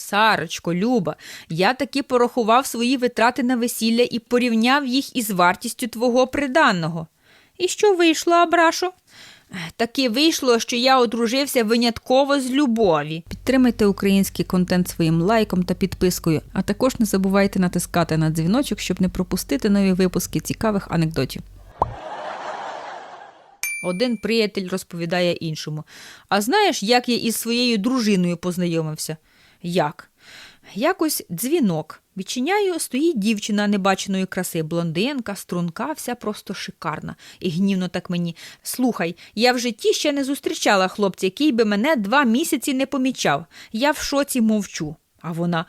Сарочко, Люба, я таки порахував свої витрати на весілля і порівняв їх із вартістю твого приданного. І що вийшло, Абрашо? Таки вийшло, що я одружився винятково з любові. Підтримайте український контент своїм лайком та підпискою, а також не забувайте натискати на дзвіночок, щоб не пропустити нові випуски цікавих анекдотів. Один приятель розповідає іншому. А знаєш, як я із своєю дружиною познайомився? Як? Якось дзвінок. Відчиняю, стоїть дівчина небаченої краси, блондинка, струнка, вся просто шикарна. І гнівно так мені. Слухай, я в житті ще не зустрічала хлопця, який би мене два місяці не помічав. Я в шоці мовчу. А вона.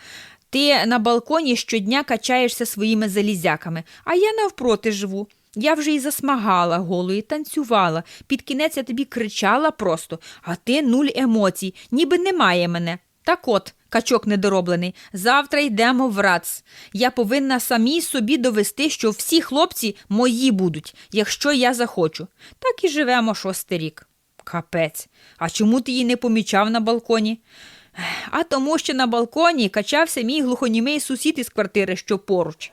Ти на балконі щодня качаєшся своїми залізяками, а я навпроти живу. Я вже й засмагала голою, танцювала. Під кінець я тобі кричала просто, а ти нуль емоцій, ніби немає мене. Так от, качок недороблений, завтра йдемо в РАЦ. Я повинна самій собі довести, що всі хлопці мої будуть, якщо я захочу. Так і живемо шостий рік. Капець. А чому ти її не помічав на балконі? А тому, що на балконі качався мій глухонімий сусід із квартири, що поруч.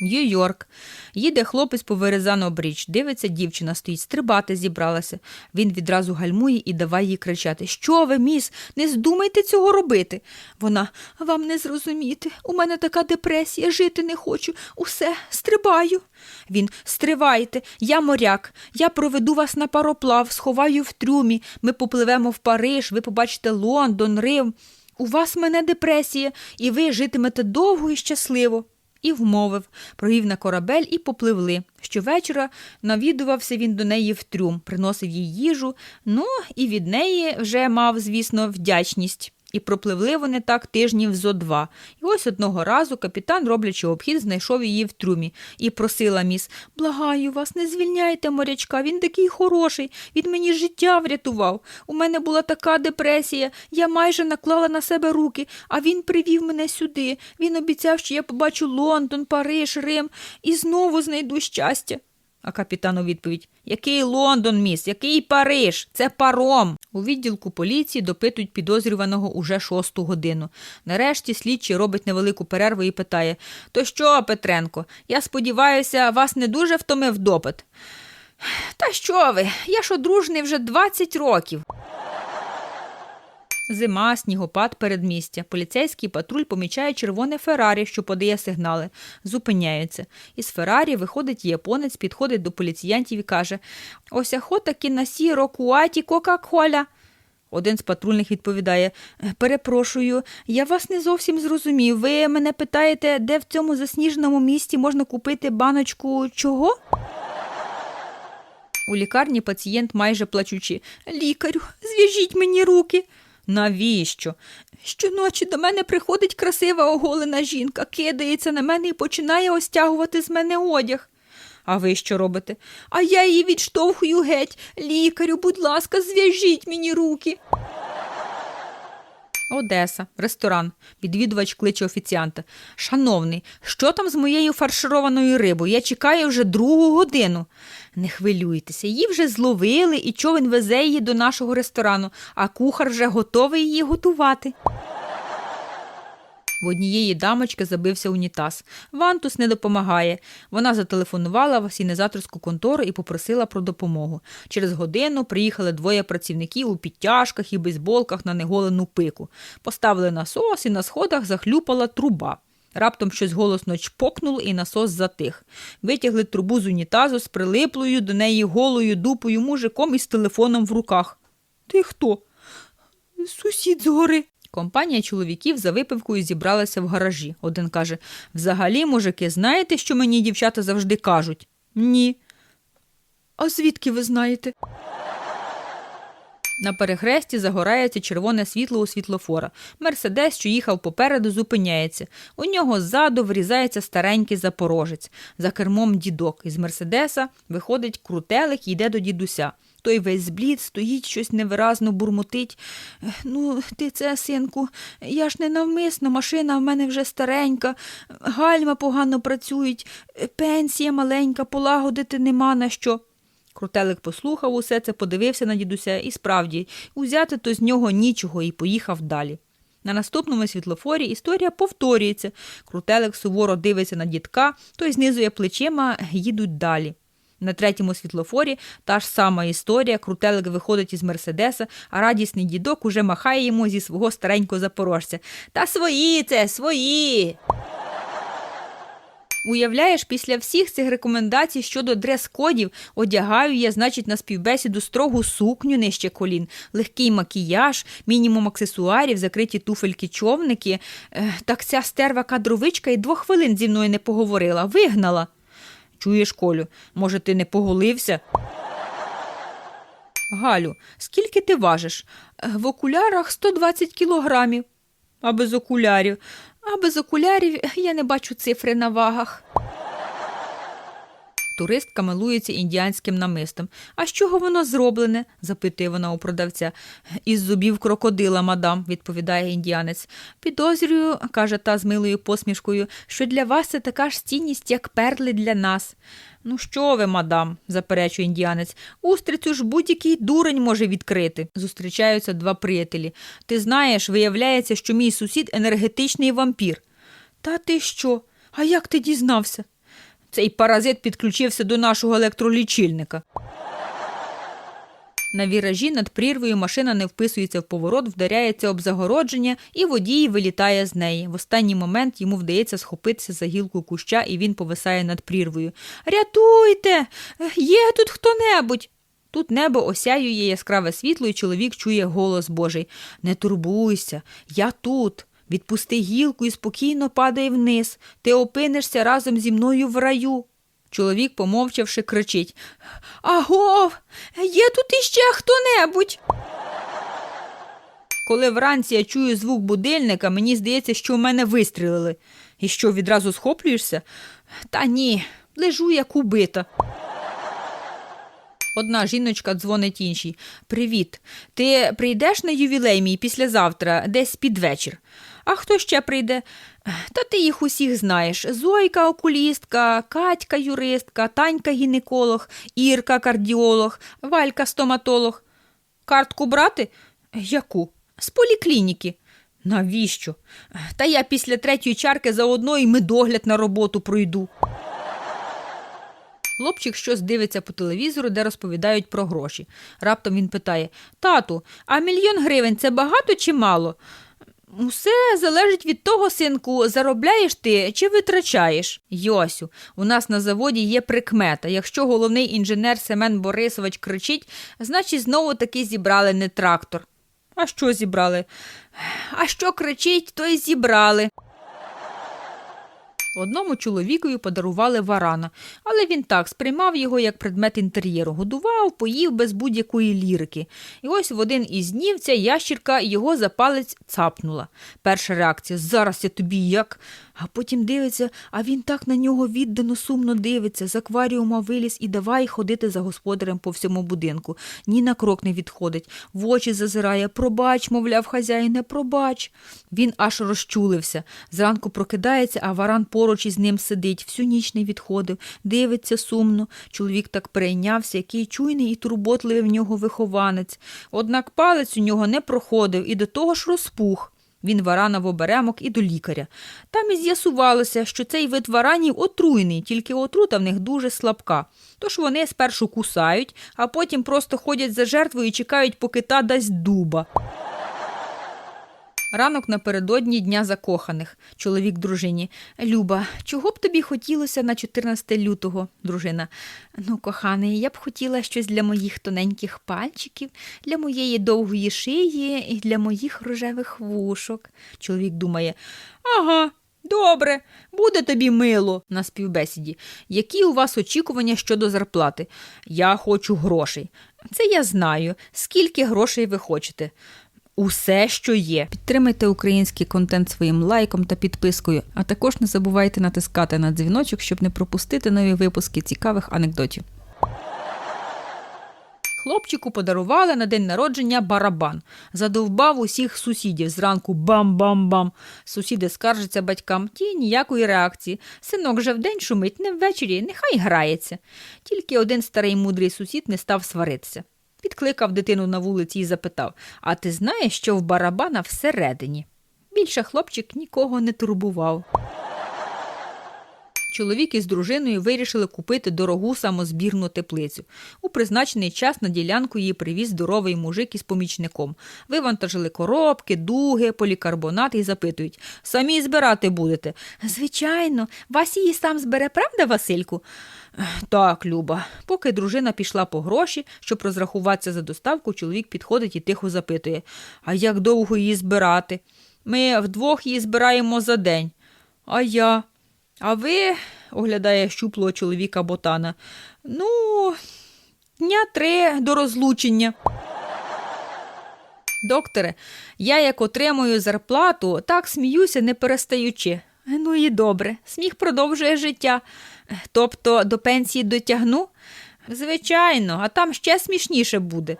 Нью-Йорк. Їде хлопець по вирізану бріч. Дивиться, дівчина стоїть, стрибати зібралася. Він відразу гальмує і давай їй кричати: Що ви, міс, не здумайте цього робити. Вона вам не зрозуміти. У мене така депресія, жити не хочу. Усе, стрибаю. Він стривайте, я моряк, я проведу вас на пароплав, сховаю в трюмі. Ми попливемо в Париж, ви побачите Лондон, Рим. У вас мене депресія, і ви житимете довго і щасливо і вмовив, провів на корабель і попливли. Щовечора навідувався він до неї в трюм, приносив їй їжу, ну і від неї вже мав, звісно, вдячність. І пропливли вони так тижнів зо два. І ось одного разу капітан, роблячи обхід, знайшов її в трюмі і просила міс Благаю вас, не звільняйте морячка, він такий хороший, він мені життя врятував. У мене була така депресія, я майже наклала на себе руки, а він привів мене сюди. Він обіцяв, що я побачу Лондон, Париж, Рим і знову знайду щастя. А капітан у відповідь Який Лондон, міс, який Париж? Це паром. У відділку поліції допитують підозрюваного уже шосту годину. Нарешті слідчий робить невелику перерву і питає То що, Петренко, я сподіваюся, вас не дуже втомив допит. Та що ви? Я ж одружний вже 20 років. Зима, снігопад, передмістя. Поліцейський патруль помічає червоне Феррарі, що подає сигнали. Зупиняються. Із Феррарі виходить японець, підходить до поліціянтів і каже Ось охота кінасі рокуаті Кока-Коля. Один з патрульних відповідає Перепрошую, я вас не зовсім зрозумів. Ви мене питаєте, де в цьому засніженому місті можна купити баночку чого? У лікарні пацієнт майже плачучи. Лікарю, зв'яжіть мені руки. Навіщо? Щоночі до мене приходить красива оголена жінка, кидається на мене і починає остягувати з мене одяг. А ви що робите? А я її відштовхую геть. Лікарю, будь ласка, зв'яжіть мені руки. Одеса, ресторан. Відвідувач кличе офіціанта. Шановний, що там з моєю фаршированою рибою? Я чекаю вже другу годину. Не хвилюйтеся, її вже зловили і човен везе її до нашого ресторану, а кухар вже готовий її готувати. В однієї дамочки забився унітаз. Вантус не допомагає. Вона зателефонувала в асінізаторську контору і попросила про допомогу. Через годину приїхали двоє працівників у підтяжках і бейсболках на неголену пику. Поставили насос і на сходах захлюпала труба. Раптом щось голосно чпокнуло, і насос затих. Витягли трубу з унітазу з прилиплою до неї голою дупою мужиком із телефоном в руках. Ти хто? Сусід згори. Компанія чоловіків за випивкою зібралася в гаражі. Один каже: Взагалі, мужики, знаєте, що мені дівчата завжди кажуть? Ні. А звідки ви знаєте? На перехресті загорається червоне світло у світлофора. Мерседес, що їхав попереду, зупиняється. У нього ззаду врізається старенький запорожець. За кермом дідок. Із Мерседеса виходить крутелик і йде до дідуся. Той весь зблід, стоїть, щось невиразно бурмотить. Ну, ти це, синку, я ж не навмисно, машина в мене вже старенька, гальма погано працюють, пенсія маленька, полагодити нема на що. Крутелик послухав усе це, подивився на дідуся і справді, узяти то з нього нічого і поїхав далі. На наступному світлофорі історія повторюється. Крутелик суворо дивиться на дідка, той знизує плечима, їдуть далі. На третьому світлофорі та ж сама історія. Крутелик виходить із Мерседеса, а радісний дідок уже махає йому зі свого старенького запорожця. Та свої це, свої. Уявляєш, після всіх цих рекомендацій щодо дрес-кодів одягаю я, значить, на співбесіду строгу сукню нижче колін, легкий макіяж, мінімум аксесуарів, закриті туфельки, човники. Так ця стерва кадровичка і двох хвилин зі мною не поговорила, вигнала. Чуєш, Колю, може, ти не поголився? Галю, скільки ти важиш? «Е, В окулярах 120 кілограмів. А без окулярів. А без окулярів я не бачу цифри на вагах. Туристка милується індіанським намистом. А з чого воно зроблене? запитує вона у продавця. Із зубів крокодила, мадам, відповідає індіанець. Підозрюю, каже та з милою посмішкою, що для вас це така ж цінність, як перли для нас. Ну, що ви, мадам, заперечує індіанець. Устрицю ж будь-який дурень може відкрити. Зустрічаються два приятелі. Ти знаєш, виявляється, що мій сусід енергетичний вампір. Та ти що? А як ти дізнався? Цей паразит підключився до нашого електролічильника. На віражі над прірвою машина не вписується в поворот, вдаряється об загородження, і водій вилітає з неї. В останній момент йому вдається схопитися за гілку куща, і він повисає над прірвою. Рятуйте! Є тут хто-небудь. Тут небо осяює яскраве світло, і чоловік чує голос Божий. Не турбуйся, я тут. Відпусти гілку і спокійно падай вниз. Ти опинишся разом зі мною в раю. Чоловік, помовчавши, кричить Агов, є тут іще хто-небудь. Коли вранці я чую звук будильника, мені здається, що в мене вистрілили. І що, відразу схоплюєшся? Та ні, лежу як убита. Одна жіночка дзвонить іншій. Привіт. Ти прийдеш на ювілей мій післязавтра, десь під вечір. А хто ще прийде? Та ти їх усіх знаєш. Зойка окулістка, Катька юристка, Танька гінеколог, Ірка кардіолог, Валька стоматолог. Картку брати? Яку? З поліклініки. Навіщо? Та я після третьої чарки заодно і медогляд на роботу пройду. Хлопчик щось дивиться по телевізору, де розповідають про гроші. Раптом він питає: Тату, а мільйон гривень це багато чи мало? Усе залежить від того, синку, заробляєш ти чи витрачаєш. Йосю, у нас на заводі є прикмета. Якщо головний інженер Семен Борисович кричить, значить знову таки зібрали не трактор. А що зібрали? А що кричить, то й зібрали. Одному чоловікові подарували варана, але він так сприймав його як предмет інтер'єру, годував, поїв без будь-якої лірики. І ось в один із днів ця ящірка його за палець цапнула. Перша реакція зараз я тобі як. А потім дивиться, а він так на нього віддано сумно дивиться, з акваріума виліз і давай ходити за господарем по всьому будинку. Ні на крок не відходить, в очі зазирає. Пробач, мовляв, хазяїне, пробач. Він аж розчулився. Зранку прокидається, а варан поруч із ним сидить, всю ніч не відходив, дивиться сумно. Чоловік так перейнявся, який чуйний і турботливий в нього вихованець. Однак палець у нього не проходив і до того ж розпух. Він варана в оберемок і до лікаря. Там і з'ясувалося, що цей вид варанів отруйний, тільки отрута в них дуже слабка. Тож вони спершу кусають, а потім просто ходять за жертвою і чекають, поки та дасть дуба. Ранок напередодні дня закоханих. Чоловік дружині. Люба, чого б тобі хотілося на 14 лютого, дружина? Ну, коханий, я б хотіла щось для моїх тоненьких пальчиків, для моєї довгої шиї і для моїх рожевих вушок. Чоловік думає, ага. Добре, буде тобі мило на співбесіді. Які у вас очікування щодо зарплати? Я хочу грошей. Це я знаю. Скільки грошей ви хочете? Усе, що є. Підтримайте український контент своїм лайком та підпискою, а також не забувайте натискати на дзвіночок, щоб не пропустити нові випуски цікавих анекдотів. Хлопчику подарували на день народження барабан. Задовбав усіх сусідів зранку бам-бам-бам. Сусіди скаржаться батькам, ті ніякої реакції. Синок же вдень шумить, не ввечері, нехай грається. Тільки один старий мудрий сусід не став сваритися. Підкликав дитину на вулиці і запитав: А ти знаєш, що в барабана всередині? Більше хлопчик нікого не турбував. Чоловік із дружиною вирішили купити дорогу самозбірну теплицю. У призначений час на ділянку її привіз здоровий мужик із помічником. Вивантажили коробки, дуги, полікарбонат і запитують самі збирати будете. Звичайно, вас її сам збере, правда, Васильку? «Ех, Так, Люба. Поки дружина пішла по гроші, щоб розрахуватися за доставку, чоловік підходить і тихо запитує: А як довго її збирати? Ми вдвох її збираємо за день. А я. А ви, оглядає щуплого чоловіка ботана, ну, дня три до розлучення. Докторе, я як отримую зарплату, так сміюся, не перестаючи. Ну і добре, сміх продовжує життя. Тобто до пенсії дотягну? Звичайно, а там ще смішніше буде.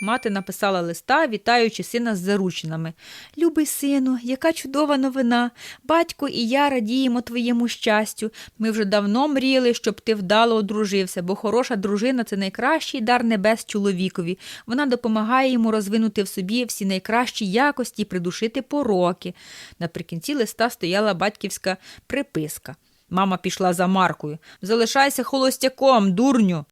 Мати написала листа, вітаючи сина з заручинами. Любий сину, яка чудова новина. Батько і я радіємо твоєму щастю. Ми вже давно мріяли, щоб ти вдало одружився, бо хороша дружина це найкращий дар небес чоловікові. Вона допомагає йому розвинути в собі всі найкращі якості і придушити пороки. Наприкінці листа стояла батьківська приписка. Мама пішла за Маркою. Залишайся холостяком, дурню.